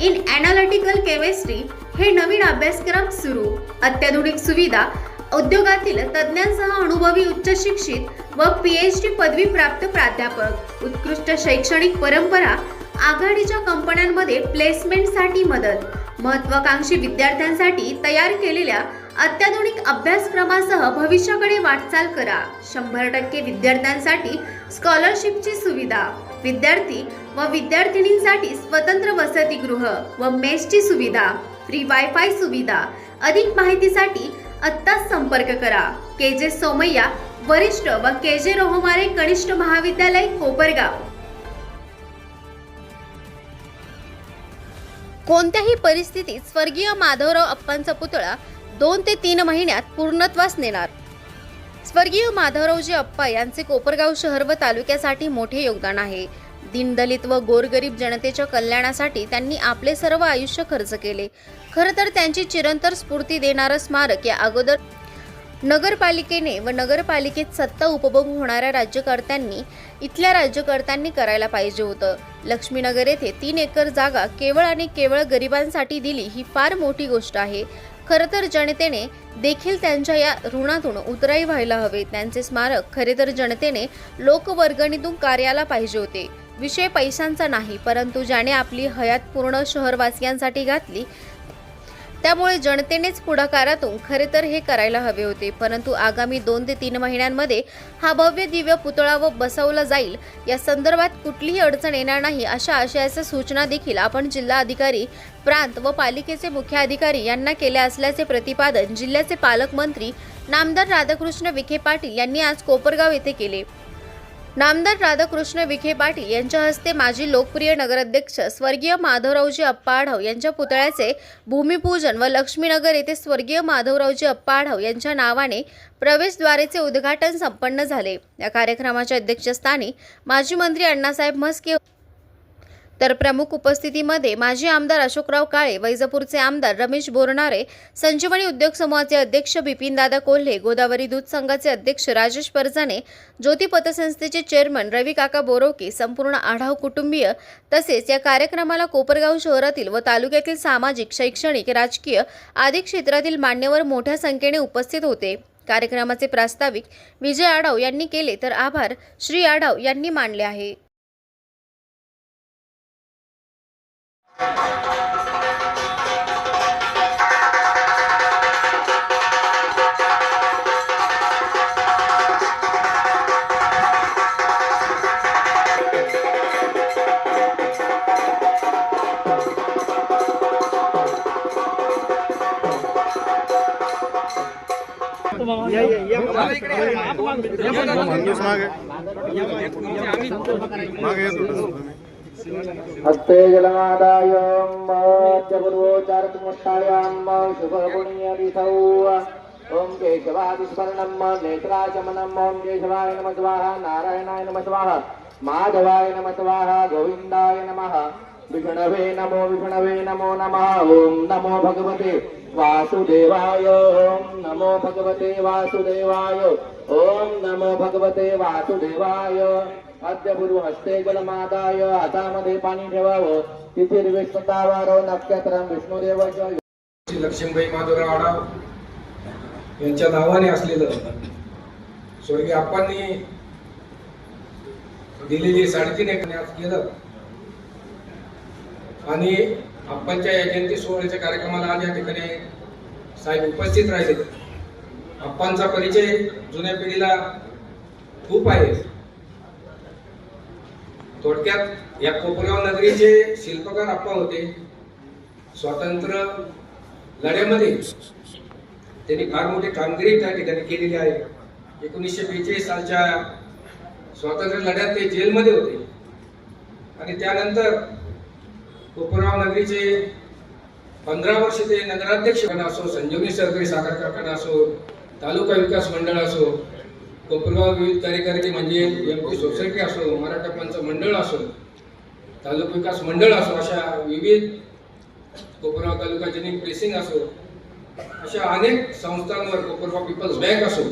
in analytical chemistry हे नवीन अभ्यासक्रम सुरू. अत्याधुनिक सुविधा उद्योगातील तज्ज्ञांसह अनुभवी उच्च शिक्षित व पी एच डी पदवी प्राप्त प्राध्यापक. उत्कृष्ट शैक्षणिक परंपरा आघाडीच्या कंपन्यांमध्ये प्लेसमेंटसाठी मदत. महत्वाकांक्षी विद्यार्थ्यांसाठी तयार केलेल्या अत्याधुनिक अभ्यासक्रमासह भविष्याकडे वाटचाल करा. शंभर टक्के विद्यार्थ्यांसाठी स्कॉलरशिपची सुविधा. विद्यार्थी व विद्यार्थिनींसाठी स्वतंत्र वसतिगृह व मेसची सुविधा फ्री वायफाय सुविधा. अधिक माहितीसाठी आत्ताच संपर्क करा. के जे सोमय्या वरिष्ठ व के जे रोहमारे कनिष्ठ महाविद्यालय कोपरगाव. कोणत्याही परिस्थितीत स्वर्गीय माधवराव अप्पांचा पुतळा दोन ते तीन महिन्यात पूर्णत्वास नेणार. स्वर्गीय माधवरावजी अप्पा यांचे कोपरगाव शहर व तालुक्यासाठी मोठे योगदान आहे. दीनदलित व गोरगरीब जनतेच्या कल्याणासाठी त्यांनी आपले सर्व आयुष्य खर्च केले. खरं तर त्यांची चिरंतर स्फूर्ती देणारं स्मारक या अगोदर नगरपालिकेने व नगरपालिकेत सत्ता उपभोग होणाऱ्या राज्यकर्त्यांनी इथल्या राज्यकर्त्यांनी करायला पाहिजे होतं. लक्ष्मीनगर येथे तीन एकर जागा केवळ आणि केवळ गरिबांसाठी दिली ही फार मोठी गोष्ट आहे. खरं तर जनतेने देखील त्यांच्या या ऋणातून उतराई व्हायला हवे त्यांचे स्मारक खरे तर जनतेने लोकवर्गणीतून कार्याला पाहिजे होते. विषय पैशांचा नाही परंतु ज्याने आपली हयात पूर्ण शहरवासियांसाठी घातली त्यामुळे जनतेनेच पुढाकारातून खरे तर हे करायला हवे होते. परंतु आगामी दोन ते तीन महिन्यांमध्ये हा भव्य दिव्य पुतळा व बसवला जाईल. या संदर्भात कुठलीही अडचण येणार नाही अशा आशयाच्या सूचना देखील आपण जिल्हा अधिकारी प्रांत व पालिकेचे मुख्य अधिकारी यांना केल्या असल्याचे प्रतिपादन जिल्ह्याचे पालकमंत्री नामदार राधाकृष्ण विखे पाटील यांनी आज कोपरगाव येथे केले. नामदार राधाकृष्ण विखे पाटील यांच्या हस्ते माजी लोकप्रिय नगराध्यक्ष स्वर्गीय माधवरावजी अप्पा आढाव यांच्या पुतळ्याचे भूमिपूजन व लक्ष्मीनगर येथे स्वर्गीय माधवरावजी अप्पा आढाव यांच्या नावाने प्रवेशद्वारेचे उद्घाटन संपन्न झाले. या कार्यक्रमाच्या अध्यक्षस्थानी माजी मंत्री अण्णासाहेब म्हस्के तर प्रमुख उपस्थितीमध्ये माजी आमदार अशोकराव काळे वैजापूरचे आमदार रमेश बोरणारे संजीवनी उद्योग समूहाचे अध्यक्ष बिपिनदादा कोल्हे गोदावरी दूध संघाचे अध्यक्ष राजेश परजाने ज्योती पतसंस्थेचे चेअरमन रवी काका बोरोके संपूर्ण आढाव कुटुंबीय तसेच या कार्यक्रमाला कोपरगाव शहरातील व तालुक्यातील सामाजिक शैक्षणिक राजकीय आदी क्षेत्रातील मान्यवर मोठ्या संख्येने उपस्थित होते. कार्यक्रमाचे प्रास्ताविक विजय आढाव यांनी केले तर आभार. श्री आढाव यांनी मानले आहे. मागे मागे येतो तुम्ही हस्ते जलमादाय चगुर्वोचारतमुत्थायां शुभपुण्यदिसौ ॐ केशवादिस्मरणं नेत्राचमनम् ॐ केशवाय नम स्वाहा नारायणाय नम स्वाहा माधवाय नम स्वाहा गोविन्दाय नमः। विष्णवे नमो विष्णवे नमो नमः ॐ नमो भगवते वासुदेवाय ॐ नमो भगवते वासुदेवाय। ओम नमो भगवते वासुदेवाय. अद्य गुरु हस्ते जलमादाय हातामध्ये पाणी ठेवावं. तिथे विष्णुतावारो नक्षत्र विष्णुदेवाच्या श्री लक्ष्मीबाई माधवराव आढाव यांच्या नावाने असलेलं स्वर्गीय आप्पांनी दिलेली साडेतीन एक केलं. आणि आप्पांच्या या जयंती सोहळ्याच्या कार्यक्रमाला आज या ठिकाणी साहेब उपस्थित राहिले. अप्पांचा परिचय जुन्या पिढीला खूप आहे. थोडक्यात या कोपरगाव नगरीचे शिल्पकार अप्पा होते. स्वातंत्र्य लढ्यामध्ये त्यांनी फार मोठी कामगिरी त्या ठिकाणी केलेली आहे. एकोणीसशे बेचाळीस सालच्या स्वातंत्र्य लढ्यात ते जेलमध्ये होते. आणि त्यानंतर कोपरगाव नगरीचे पंधरा वर्ष ते नगराध्यक्ष असो संजीवनी सहकारी साखर कारखाना असो तालुका विकास मंडळ असो कोपरगाव विविध कार्यकारी म्हणजे एम पी सोसायटी असो मराठा पंच मंडळ असो तालुका विकास मंडळ असो अशा विविध कोपरगाव तालुका जेनिंग प्रेसिंग असो अशा अनेक संस्थांवर कोपरगाव पीपल्स बँक असो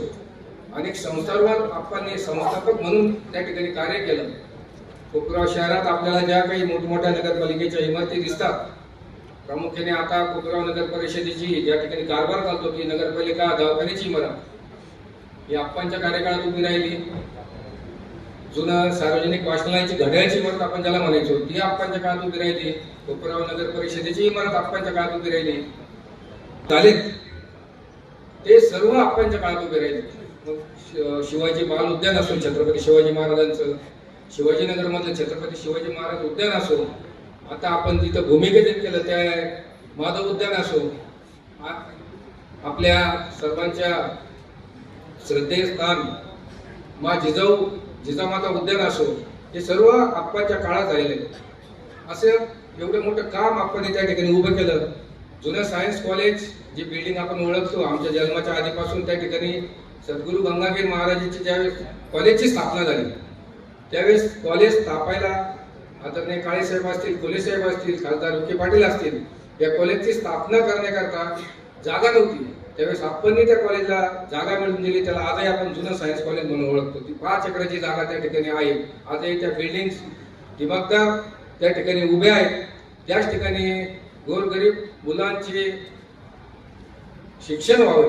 अनेक संस्थांवर आपण संस्थापक म्हणून त्या ठिकाणी कार्य केलं. कोपरगाव शहरात आपल्याला ज्या काही मोठमोठ्या नगरपालिकेच्या इमारती दिसतात प्रामुख्याने आता कोपरगाव नगर परिषदेची ज्या ठिकाणी कारभार चालतो ती नगरपालिका दवाखान्याची इमारत ही आपणच्या कार्यकाळात उभी राहिली. जुनं सार्वजनिक वाचनालयाची घड्याळची इमारत आपण ज्याला म्हणायचो ती आपणच्या काळात उभी राहिली. कोपरगाव नगर परिषदेची इमारत आपणच्या काळात उभी राहिली. चालेल ते सर्व आपणच्या काळात उभे राहिले. मग शिवाजी बाल उद्यान असो छत्रपती शिवाजी महाराजांचं शिवाजीनगरमधलं छत्रपती शिवाजी महाराज उद्यान असो आता आपण जिथं भूमिकेत केलं त्या माधव उद्यान असो आपल्या सर्वांच्या श्रद्धेस्थान मा जिजाऊ जिजामाता उद्यान असो हे सर्व आप्पाच्या काळात झालेले असं एवढं मोठं काम आपण त्या ठिकाणी उभं केलं. जुनं सायन्स कॉलेज जे बिल्डिंग आपण ओळखतो आमच्या जन्माच्या आधीपासून त्या ठिकाणी सद्गुरू गंगागीर महाराजांची ज्यावेळेस कॉलेजची स्थापना झाली त्यावेळेस कॉलेज स्थापायला आदरणीय काळेसाहेब असतील कोलेसाहेब असतील खासदार विखे पाटील असतील या कॉलेजची स्थापना करण्याकरता जागा नव्हती. त्यावेळेस आपणही त्या कॉलेजला जागा मिळून दिली. त्याला आजही आपण जुनं सायन्स कॉलेज म्हणून ओळखतो. ती पाच एकराची जागा त्या ठिकाणी आहे. आजही त्या बिल्डिंग दिमागदार त्या ठिकाणी उभ्या आहेत. त्याच ठिकाणी गोरगरीब मुलांचे शिक्षण व्हावे.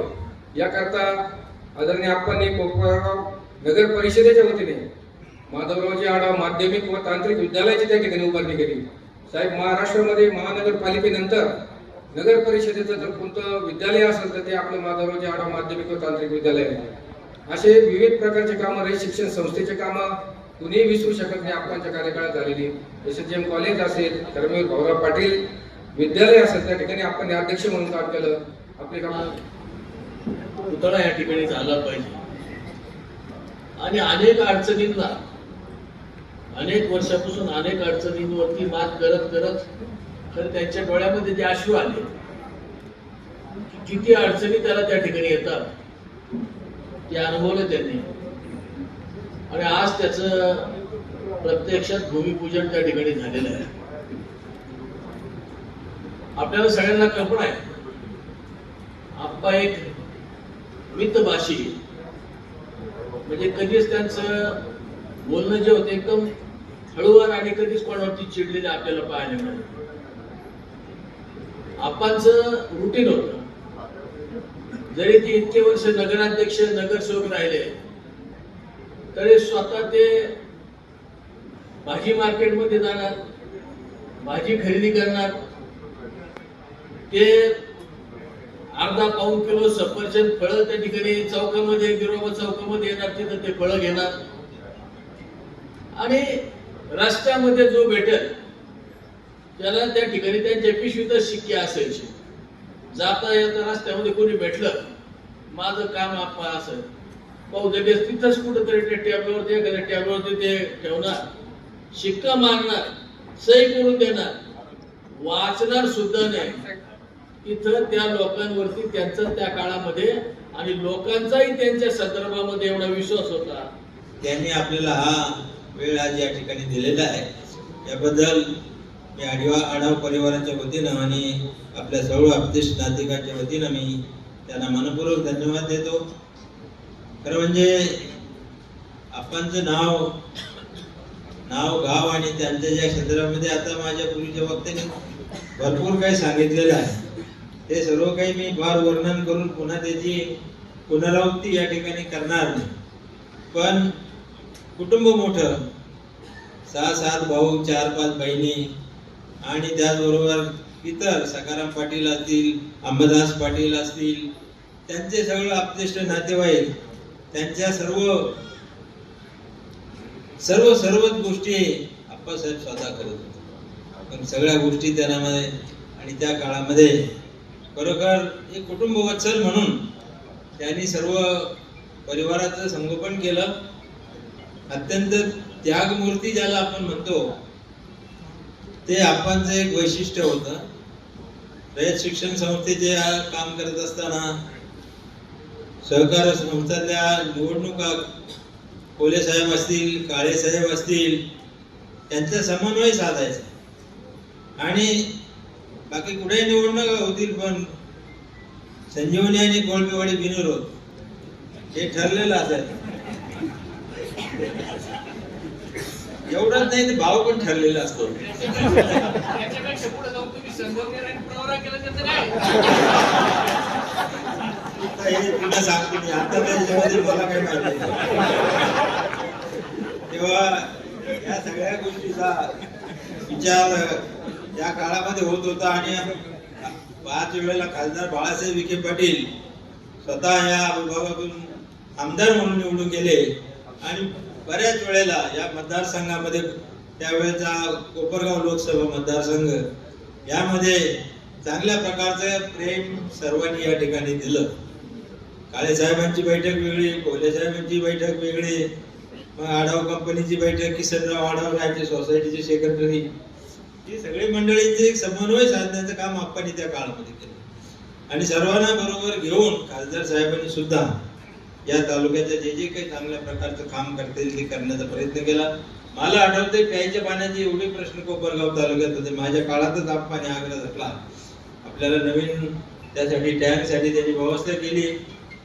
याकरता आदरणीय आपण कोपरगाव नगर परिषदेच्या वतीने माधवरावजी आढाव माध्यमिक व तांत्रिक विद्यालयाची त्या ठिकाणी उभारणी केली. साहेब महाराष्ट्रामध्ये महानगरपालिकेनंतर नगर परिषदेचं जर कोणतं विद्यालय असेल तर ते आपलं माधवरावजी आढाव माध्यमिक व तांत्रिक विद्यालय आहे. असे विविध प्रकारचे कामं रही शिक्षण संस्थेचे कामं कुणीही विसरू शकत नाही. आपणच्या कार्यकाळात झालेली एस एच एम कॉलेज असेल धर्मवीर भाऊराव पाटील विद्यालय असेल त्या ठिकाणी आपण अध्यक्ष म्हणून काम केलं. आपले काम पुतळा या ठिकाणी झाला पाहिजे. आणि अनेक अडचणींना अनेक वर्षापासून अनेक अडचणींवरती मात करत करत तर त्यांच्या डोळ्यामध्ये जे अश्रू आले किती अडचणी त्याला त्या ठिकाणी येतात ते अनुभवलं त्यांनी. आणि आज त्याच प्रत्यक्षात भूमिपूजन त्या ठिकाणी झालेलं आहे. आपल्याला सगळ्यांना कल्पना आहे. आप्पा एक मितभाषी. म्हणजे कधीच त्यांचं बोलणं जे होतं एकदम हळूहळू आणि कधीच कोणावरती चिडलेले आपल्याला पाहायला मिळाले आप्पांचं रुटीन होत. जरी ते इतके वर्ष नगराध्यक्ष नगरसेवक राहिले तरी स्वतः ते भाजी मार्केटमध्ये जाणार भाजी खरेदी करणार ते अर्धा पाऊन किलो सफरचंद फळं त्या ठिकाणी चौकामध्ये गिरोबा चौकामध्ये येणार तिथं ते फळं घेणार. आणि रस्त्यामध्ये जो भेटेल त्याला त्या ठिकाणी त्यांच्या पिशवीतच शिक्के असायची. जाता येता रस्त्यामध्ये कोणी भेटलं माझं काम आपा असं. पाहू लगेच तिथंच कुठंतरी त्या टेबलवरती एखाद्या टेबलवरती ते ठेवणार शिक्का मारणार सही करून देणार. वाचणार सुद्धा नाही. इथं त्या लोकांवरती त्यांचा त्या काळामध्ये आणि लोकांचाही त्यांच्या संदर्भामध्ये एवढा विश्वास होता. त्यांनी आपल्याला हा वेळ आज या ठिकाणी दिलेला आहे. याबद्दल मी आडवा आढाव परिवाराच्या वतीनं आणि आपल्या सर्व आपदेश नातिकाच्या वतीनं मी त्यांना मनपूर्वक धन्यवाद देतो. खरं म्हणजे आपणचं नाव नाव गाव आणि त्यांच्या ज्या क्षेत्रामध्ये आता माझ्या पूर्वीच्या वक्त्याने भरपूर काही सांगितलेलं आहे. ते सर्व काही मी फार वर्णन करून पुन्हा त्याची पुनरावृत्ती या ठिकाणी करणार नाही. पण कुटुंब मोठं. सहा सात भाऊ चार पाच बहिणी. आणि त्याचबरोबर इतर सकाराम पाटील असतील अंबादास पाटील असतील त्यांचे सगळं आपतेष्ट नातेवाईक. त्यांच्या सर्व सर्व सर्वच गोष्टी आप्पासाहेब स्वतः करत होते. पण सगळ्या गोष्टी त्यामध्ये आणि त्या काळामध्ये खरोखर एक कुटुंब वत्सल म्हणून त्यांनी सर्व परिवाराचं संगोपन केलं. अत्यंत त्यागमूर्ती ज्याला आपण म्हणतो ते आपणचं एक वैशिष्ट्य होतं. रयत शिक्षण संस्थेचे काम करत असताना सहकार संस्थातल्या निवडणुका कोले साहेब असतील काळे साहेब असतील त्यांचा समन्वय साधायचा. आणि बाकी कुठे निवडणुका होतील पण संजीवनी आणि कोळपेवाडी बिनविरोध. हे ठरलेलं असायचं. एवढंच नाही तर भाव पण ठरलेला असतो. तेव्हा या सगळ्या गोष्टीचा विचार या काळामध्ये होत होता आणि पाच वेळेला खासदार बाळासाहेब विखे पाटील स्वतः या विभागातून आमदार म्हणून निवडून गेले. आणि बऱ्याच वेळेला या मतदारसंघामध्ये त्यावेळेचा कोपरगाव लोकसभा मतदारसंघ यामध्ये चांगल्या प्रकारचं प्रेम सर्वांनी या ठिकाणी दिलं. काळे साहेबांची बैठक वेगळी कोले साहेबांची बैठक वेगळी मग आढाव कंपनीची बैठक किसनराव आढाव राहायचे सोसायटीचे सेक्रेटरी ही सगळी मंडळींचे एक समन्वय साधण्याचं काम आपण त्या काळामध्ये केलं. आणि सर्वांना बरोबर घेऊन खासदार साहेबांनी सुद्धा या तालुक्याचं जे जे काही चांगल्या प्रकारचं काम करता येईल ते करण्याचा प्रयत्न केला. मला आठवते प्यायच्या पाण्याचे एवढे प्रश्न कोपरगाव तालुक्यात होते. माझ्या काळातच पाणी आग्रह धरला आपल्याला नवीन त्यासाठी टँकसाठी त्याची व्यवस्था केली.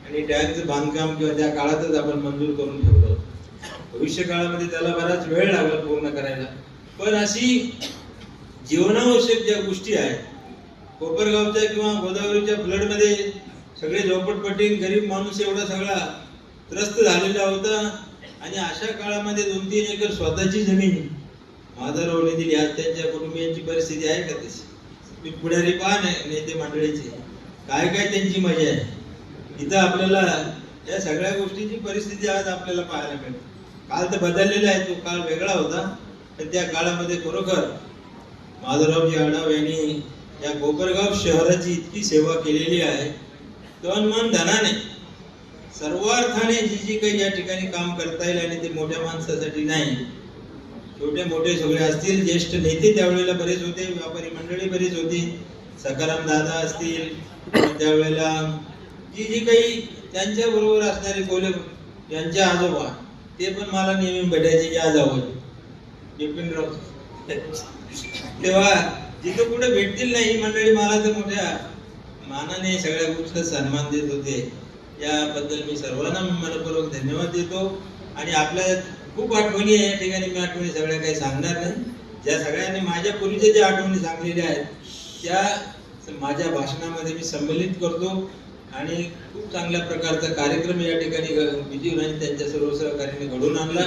आणि टँकचं बांधकाम किंवा त्या काळातच आपण मंजूर करून ठेवलं भविष्य काळामध्ये त्याला बराच वेळ लागला पूर्ण करायला. पण अशी जीवनावश्यक ज्या गोष्टी आहेत कोपरगावच्या किंवा गोदावरीच्या फ्लडमध्ये सगळे झोपटपट्टी गरीब माणूस एवढा सगळा त्रस्त झालेला होता आणि अशा काळामध्ये दोन तीन एकर स्वतःची जमीन माधवरावने दिली. आज त्यांच्या कुटुंबियांची परिस्थिती आहे का तशी? मी पुढारी पहा नेते मंडळीची. काय काय त्यांची मजा आहे. इथं आपल्याला या सगळ्या गोष्टीची परिस्थिती आज आपल्याला पाहायला मिळते. काल तर बदललेला आहे तो काळ वेगळा होता. पण त्या काळामध्ये खरोखर माधवरावजी आढाव यांनी या कोपरगाव शहराची इतकी सेवा केलेली आहे. तन मन धनाने. सर्वार्थाने जी जी काही या ठिकाणी काम करता येईल आणि ते मोठ्या माणसासाठी नाही. छोटे मोठे सगळे असतील ज्येष्ठ नेते त्यावेळेला बरेच होते व्यापारी मंडळी बरीच होती. सकाराम दादा असतील त्यावेळेला जी जी काही त्यांच्या बरोबर असणारे कोले यांच्या आजोबा ते पण मला नेहमी भेटायचे या जावं बिपिनराव तेव्हा जिथं कुठे भेटतील नाही ही मंडळी मला तर मोठ्या मानाने सगळ्या गोष्टी सन्मान देत होते. याबद्दल मी सर्वांना मनपूर्वक धन्यवाद देतो. आणि आपल्या खूप आठवणी आहे या ठिकाणी मी आठवणी सगळ्या काही सांगणार नाही. ज्या सगळ्यांनी माझ्या पूर्वीच्या ज्या आठवणी सांगलेल्या आहेत त्या माझ्या भाषणामध्ये मी संमेलित करतो. आणि खूप चांगल्या प्रकारचा कार्यक्रम या ठिकाणी विजय आणि त्यांच्या सर्व सहकार्याने घडवून आणला.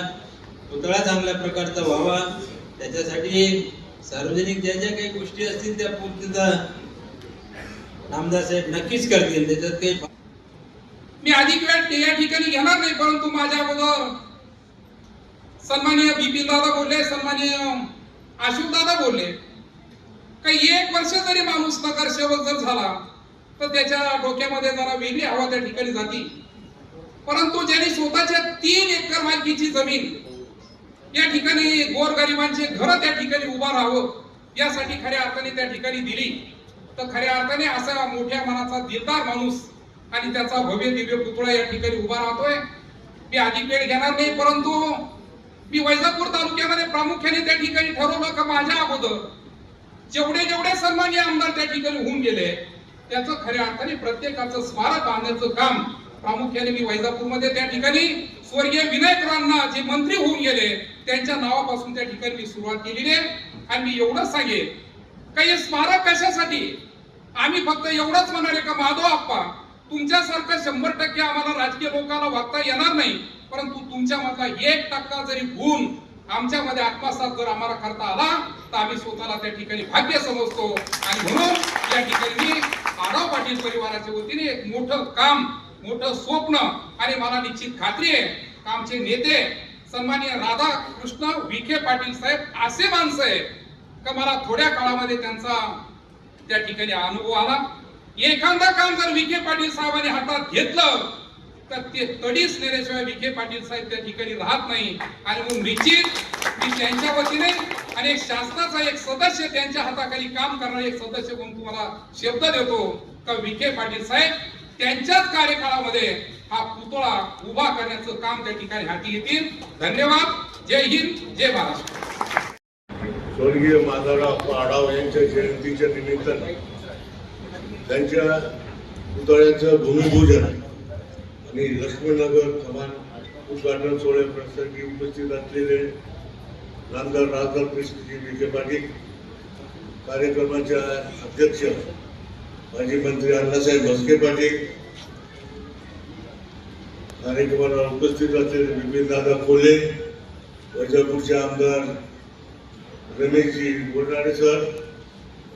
पुतळा चांगल्या प्रकारचा व्हावा. त्याच्यासाठी सार्वजनिक ज्या ज्या काही गोष्टी असतील त्या पूर्तीचा नामदार साहेब नक्कीच करतील. त्याच्यात काही मी अधिक वेळ या ठिकाणी घेणार नाही परंतु माझ्या अगोदर सन्माननीय बिपिन दादा बोलले सन्माननीय अशोक दादा बोलले. काही एक वर्ष जरी माणूस नगरसेवक जर झाला तर त्याच्या डोक्यामध्ये जरा वेगळी हवा त्या ठिकाणी जाती. परंतु ज्याने स्वतःच्या तीन एकर मालकीची जमीन या ठिकाणी गोरगरिबांचे घर त्या ठिकाणी उभा राहावं यासाठी खऱ्या अर्थाने त्या ठिकाणी दिली. तर खऱ्या अर्थाने असा मोठ्या मनाचा दिलदार माणूस आणि त्याचा भव्य दिव्य पुतळा या ठिकाणी उभा राहतोय. मी अधिक वेळ घेणार नाही परंतु मी वैजापूर तालुक्यामध्ये प्रामुख्याने त्या ठिकाणी ठरवलं का माझ्या अगोदर जेवढे जेवढे सन्मान्य आमदार त्या ठिकाणी होऊन गेले त्याचं खऱ्या अर्थाने प्रत्येकाचं स्मारक बांधण्याचं काम प्रामुख्याने मी वैजापूरमध्ये त्या ठिकाणी स्वर्गीय विनायक राणा जे मंत्री होऊन गेले त्यांच्या नावापासून त्या ठिकाणी मी सुरुवात केलेली आहे. आणि मी एवढंच सांगेल का हे स्मारक कशासाठी? आम्ही फक्त एवढंच म्हणाले का माधव आप्पा तुमच्यासारखं शंभर टक्के आम्हाला राजकीय लोकांना वागता येणार नाही परंतु तुमच्यामधला एक टक्का जरी गुण आमच्यामध्ये आत्मसात जर आम्हाला करता आला तर आम्ही स्वतःला त्या ठिकाणी भाग्य समजतो. आणि म्हणून या ठिकाणी मी आराव पाटील परिवाराच्या वतीने एक मोठं काम मोठं स्वप्न आणि मला निश्चित खात्री आहे आमचे नेते सन्माननीय राधाकृष्ण विखे पाटील साहेब असे माणसं आहेत का मला थोड्या काळामध्ये त्यांचा त्या ठिकाणी अनुभव आला. एखादा काम जर विखे पाटील साहेबांनी हातात घेतलं तर ते तडीच नेल्याशिवाय विखे पाटील साहेब त्या ठिकाणी राहत नाही. आणि मग निश्चित मी त्यांच्या वतीने आणि एक शासनाचा एक सदस्य त्यांच्या हाताखाली काम करणारा एक सदस्य म्हणून तुम्हाला शब्द देतो का विखे पाटील साहेब त्यांच्याच कार्यकाळामध्ये हा पुतळा उभा करण्याचं काम त्या ठिकाणी हाती येतील. धन्यवाद. जय हिंद. जय महाराष्ट्र. स्वर्गीय माधवराव आढाव यांच्या जयंतीच्या निमित्ताने त्यांच्या पुतळ्याचं भूमिपूजन आणि लक्ष्मीनगर कमान उद्घाटन सोहळे प्रसंगी उपस्थित असलेले नामदार राजदार कृष्णजी विखे पाटील कार्यक्रमाच्या अध्यक्ष माजी मंत्री अण्णासाहेब भस्के पाटील कार्यक्रमाला उपस्थित असलेले विपिन दादा कोल्हे वैजापूरचे आमदार रमेशजी बोलणारे सर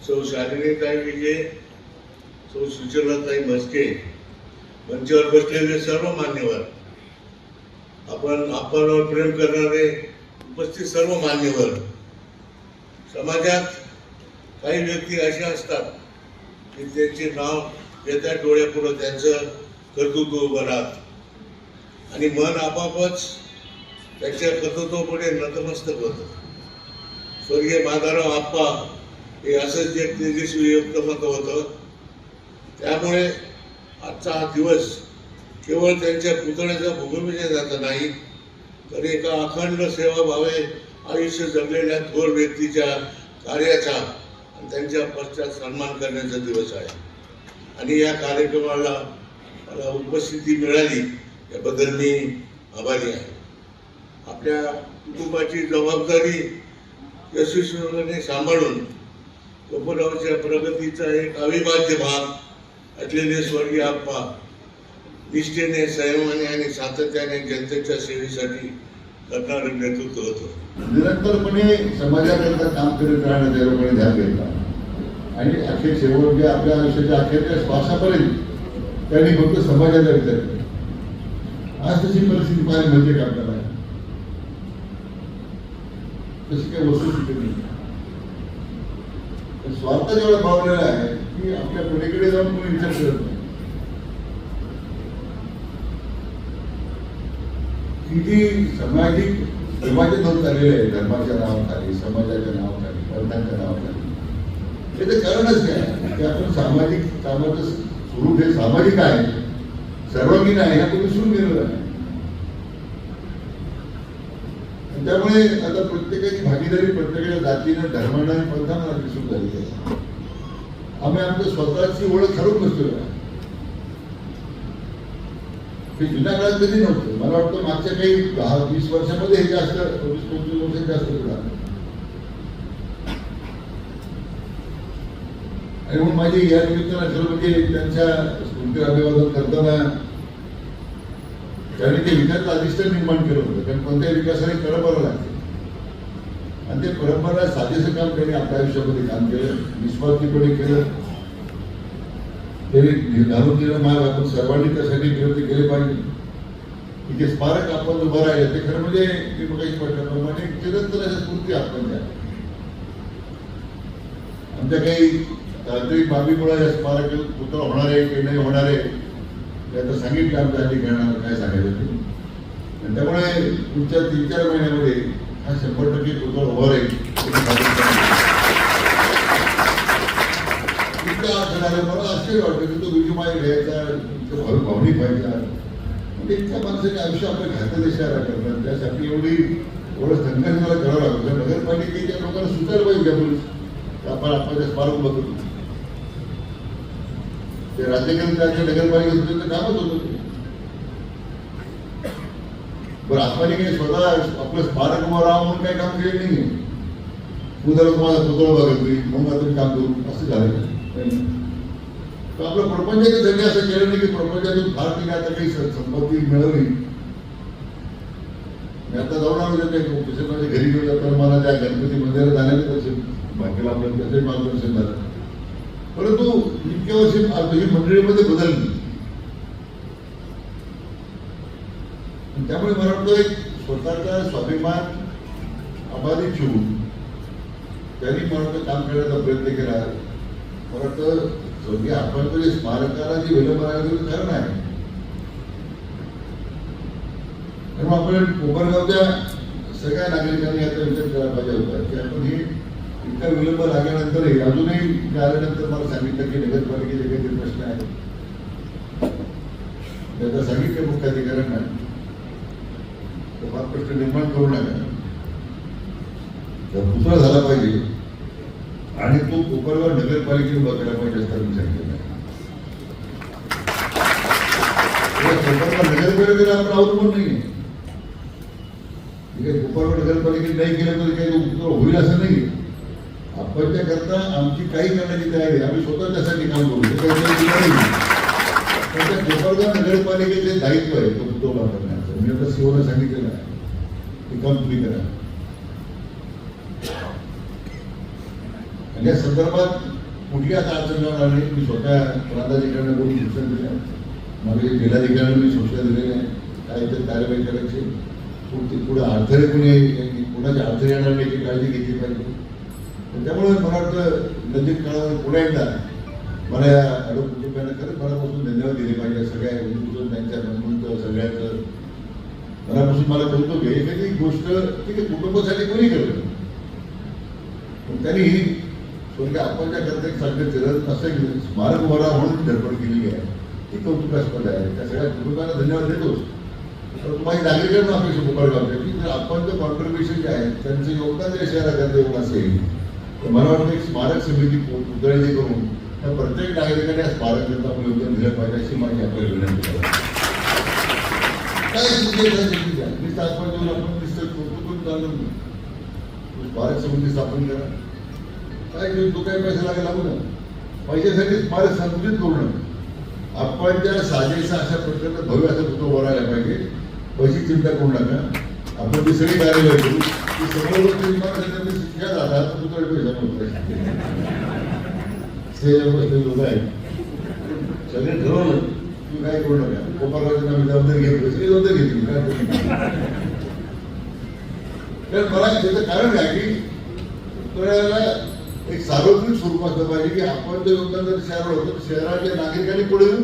सौ शालिनीताई विजय सौ सुचनाताई म्हस्के. मंचावर बसलेले सर्व मान्यवर आपण आपणावर प्रेम करणारे उपस्थित सर्व मान्यवर समाजात काही व्यक्ती अशा असतात की त्यांचे नाव येत्या डोळ्यापुढं त्यांचं कर्तृत्व उभं राहत. आणि मन आपापच त्याच्या कर्तृत्वापुढे नतमस्तक होतं. स्वर्गीय माधवराव आप्पा हे असंच एक तेजस्वी व्यक्तिमत्व होतं त्यामुळे आजचा हा दिवस केवळ त्यांच्या पुतळ्याचा जात नाही तर एका अखंड सेवाभावे आयुष्य जगलेल्या थोर व्यक्तीच्या कार्याचा आणि त्यांच्या पश्चात सन्मान करण्याचा दिवस आहे. आणि या कार्यक्रमाला मला उपस्थिती मिळाली याबद्दल मी आभारी आहे. आपल्या कुटुंबाची जबाबदारी यशस्वीपणे सांभाळून कोपरावच्या प्रगतीचा एक अविभाज्य भाग असलेले स्वर्गीय आप्पा निष्ठेने संयमाने आणि सातत्याने जनतेच्या सेवेसाठी करणारं नेतृत्व होतं. निरंतरपणे समाजाकरता काम करत राहणं त्या लोकांनी ध्यान घेतला आणि अखेर शेवट जे आपल्या आयुष्याच्या अखेरच्या श्वासापर्यंत त्यांनी फक्त समाजाचा विचार केला. आज तशी परिस्थिती पाहिजे म्हणजे का आपल्याला तशी काही वस्तुस्थिती नाही. स्वार्थ जेवढा भावलेला आहे की आपल्या पलीकडे जाऊन कोणी विचार करत नाही. किती सामाजिक विभाजन होत चाललेले आहे धर्माच्या नावाखाली समाजाच्या नावाखाली पंथांच्या नावाखाली तर कारणच काय? की आपण सामाजिक कामाचं स्वरूप हे सामाजिक आहे. सर्वांगीण आहे यापूर्वी सुरू केलेलं आहे आणि त्यामुळे आता प्रत्येकाची भागीदारी प्रत्येकाच्या जातीनं धर्मानं आणि पंथानं दिसून झाली आहे. आम्ही आमच्या स्वतःची ओळख ठरवून बसलेलो ते जुन्या काळात कधी नव्हतं. मला वाटतं मागच्या काही दहा वीस वर्षामध्ये हे जास्त वीस पंचवीस वर्ष जास्त झालं. आणि म्हणून माझी या निमित्तानं खरं म्हणजे त्यांच्या स्मृती अभिवादन करताना त्यांनी ते विकास अधिष्ठान निर्माण केलं होतं. कारण कोणत्याही विकासाने परंपरा लागते. आणि ते परंपरा साजेसं काम त्यांनी आपल्या आयुष्यामध्ये काम केलं. निस्वार्थीपणे केलं. त्यांनी निर्धारून दिलं मार्ग आपण सर्वांनी त्यासाठी प्रयत्न केले पाहिजे. इथे स्मारक आपण उभं राहिलं. ते खरं म्हणजे मी मगाशी म्हटल्याप्रमाणे चिरंतर अशा स्मृती आपण द्या. आमच्या काही तांत्रिक बाबीमुळे या स्मारक पुतळा होणार आहे की नाही होणार आहे आता सांगितलं आमच्या आधी काय सांगायचं ते. आणि त्यामुळे पुढच्या तीन चार महिन्यामध्ये हा शंभर टक्के पुतळा ओव्हर आहे मला आश्चर्य वाटतं की तो विजयमाय घ्यायचा तो भावनिक व्हायचा. म्हणजे इतक्या माणसाने आयुष्य आपल्या घातले शहरा करतात. त्यासाठी एवढी एवढं संघर्ष मला करावं लागतं. नगरपालिकेच्या लोकांना सुचायला पाहिजे आपण आपण आपल्या स्मारक बघतो. ते राज्यकर्त्याच्या राज्य नगरपालिकेत होते तर कामच होतं? बरं आपण काही स्वतः आपलं स्मारक उभं राहा म्हणून काही काम केलं नाही उद्या तुम्हाला पुतळ बघत नाही मग आता काम करू. असं झालं. तर आपलं प्रपंचाच्या त्यांनी असं केलं नाही की प्रपंचातून फार काही आता काही संपत्ती मिळवली मी आता जाऊन आलो त्याच्या घरी घेऊन जाताना मला त्या गणपती मंदिरात जाण्याचं दर्शन बाकीला आपल्याला त्याचंही मार्गदर्शन झालं. परंतु इतक्या वर्षी ही मंडळीमध्ये बदलली त्यामुळे मला वाटतं एक स्वतःचा स्वाभिमान अबाधित ठेवून त्यांनी मला वाटतं काम करण्याचा प्रयत्न केला. मला वाटतं स्वर्गीय आपण तरी स्मारकाला जी विलंब लागली खरं नाही. मग आपण कोपरगावच्या सगळ्या नागरिकांनी याचा विचार केला पाहिजे होता की आपण हे इतका विलंब लागल्यानंतरही अजूनही आल्यानंतर मला सांगितलं की नगरपालिकेचे काही प्रश्न आहेत. त्याचा सांगितलं मुख्याधिकाऱ्यांना. तर फार प्रश्न निर्माण करू नका. तर पुतळा झाला पाहिजे आणि तो कोपरगाव नगरपालिकेने उभा केला पाहिजे असं मी सांगितलं. कोपरगाव नगरपालिकेला आपण अवलंबून नाही ठीक आहे कोपरगाव नगरपालिकेने नाही केलं तर काही पुतळा होईल असं नाही आपण करता आमची काही करण्याची तयारी आहे. आम्ही स्वतः त्यासाठी काम करू. पण त्या कोपरगाव नगरपालिकेचे दायित्व आहे तो पुतळा करण्याचं. मी आता सीओला सांगितलेलं आहे. ते काम तुम्ही करा. आणि या संदर्भात कुठली आता अडचण येणार नाही. मी स्वतः प्रांताधिकाऱ्यांना बोलून सूचना दिल्या. मागे जिल्हाधिकाऱ्यांना मी सूचना दिलेल्या आहेत. काय ते कार्यवाही करायची पुढे पुढे अडथळे कुणी कोणाचे अडथळे येणार नाही याची काळजी घेतली पाहिजे. त्यामुळे मला वाटतं नजीक काळामध्ये पुन्हा एकदा मला या ॲडोब कुटुंबियांना खरंच मनापासून धन्यवाद दिले पाहिजे. सगळ्या हिंदूचं त्यांच्या मनमंत सगळ्यांचं. मनापासून मला कौतुक की एखादी गोष्ट ठीक आहे कुटुंबासाठी कोणी करत पण त्यांनी ही स्वर्गीय आपणच्या करता एक चांगले फिरत असं एक स्मारक उभारा म्हणून धडपड केलेली आहे. ती कौतुकास्पद आहे. त्या सगळ्या कुटुंबाला धन्यवाद देतोच पण माझी नागरिकांना अपेक्षा मुखाडगावच्या की जर जे कॉन्ट्रीब्युशन जे आहे त्यांचं योगदान जर शहराकरता येऊन असेल तर मला वाटतं एक स्मारक समिती पुतळी करून त्या प्रत्येक नागरिकाने या स्मारकाचं योगदान दिलं पाहिजे अशी माझी आपल्याला विनंती आहे. काय मी त्या देऊन आपण निश्चित कौतुक करून चालणार नाही. स्मारक समिती स्थापन करा. काय घेऊन तो काय पैसा लागेल लागू ना पैशासाठी स्मारक संकुचित करू नका आपण त्या साजेसा अशा प्रकारचं भव्य असं पुतळं उभारायला पाहिजे. पैसे चिंता करू नका. आपण ती सगळी कार्यवाही करू ती सगळं गोष्टी विमानासाठी शिक्षण जातात पैसा लोक आहेत. सगळे ठरवलं. तू काय करू नका. कोपरगावची आम्ही जबाबदारी घेतली सगळी जबाबदारी घेतली काय तर मला त्याचं कारण काय की पुतळ्याला एक सार्वजनिक स्वरूप असलं पाहिजे की आपण जर योगदान जर शहरावर होतं शहराच्या नागरिकांनी पुढे येऊन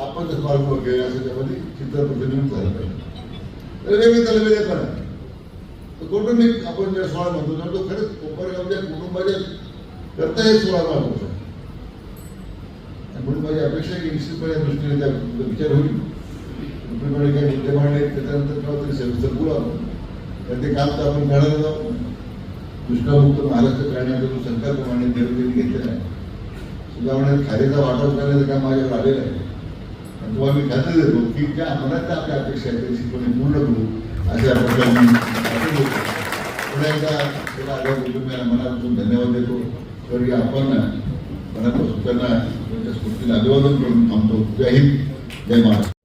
आपण जर स्मारक उभं केलं असं त्यामध्ये चित्र झालं पाहिजे वेगळे त्याला वेगळे करा कौटुंबिक आपण ज्या सोहळा म्हणतो ना तो खरंच कोपरगावच्या कुटुंबाच्या करता हे सोहळा मागवतो म्हणून माझी अपेक्षा आहे की निश्चितपणे या दृष्टीने त्या विचार होईल. कुटुंबाने काही मुद्दे मांडले त्याच्यानंतर किंवा तरी सविस्तर बोला तर ते काम तर आपण करणार आहोत दुष्काळमुक्त महाराष्ट्र करण्याचा जो संकल्प मान्य देवेंद्रनी घेतलेला आहे. सुधारण्यात खालीचा वाटप करण्याचं काम माझ्यावर आलेलं आहे. तो आम्ही खात्री देतो की ज्या मनात ज्या आपल्या अपेक्षा आहेत त्या कोणी पूर्ण करू अशा प्रकारे मी पुन्हा एकदा त्याला आल्या कुटुंबियांना मनापासून धन्यवाद देतो. स्वर्गीय आपण मनापासून त्यांना त्यांच्या स्फूर्तीला अभिवादन करून थांबतो. जय हिंद जय महाराष्ट्र.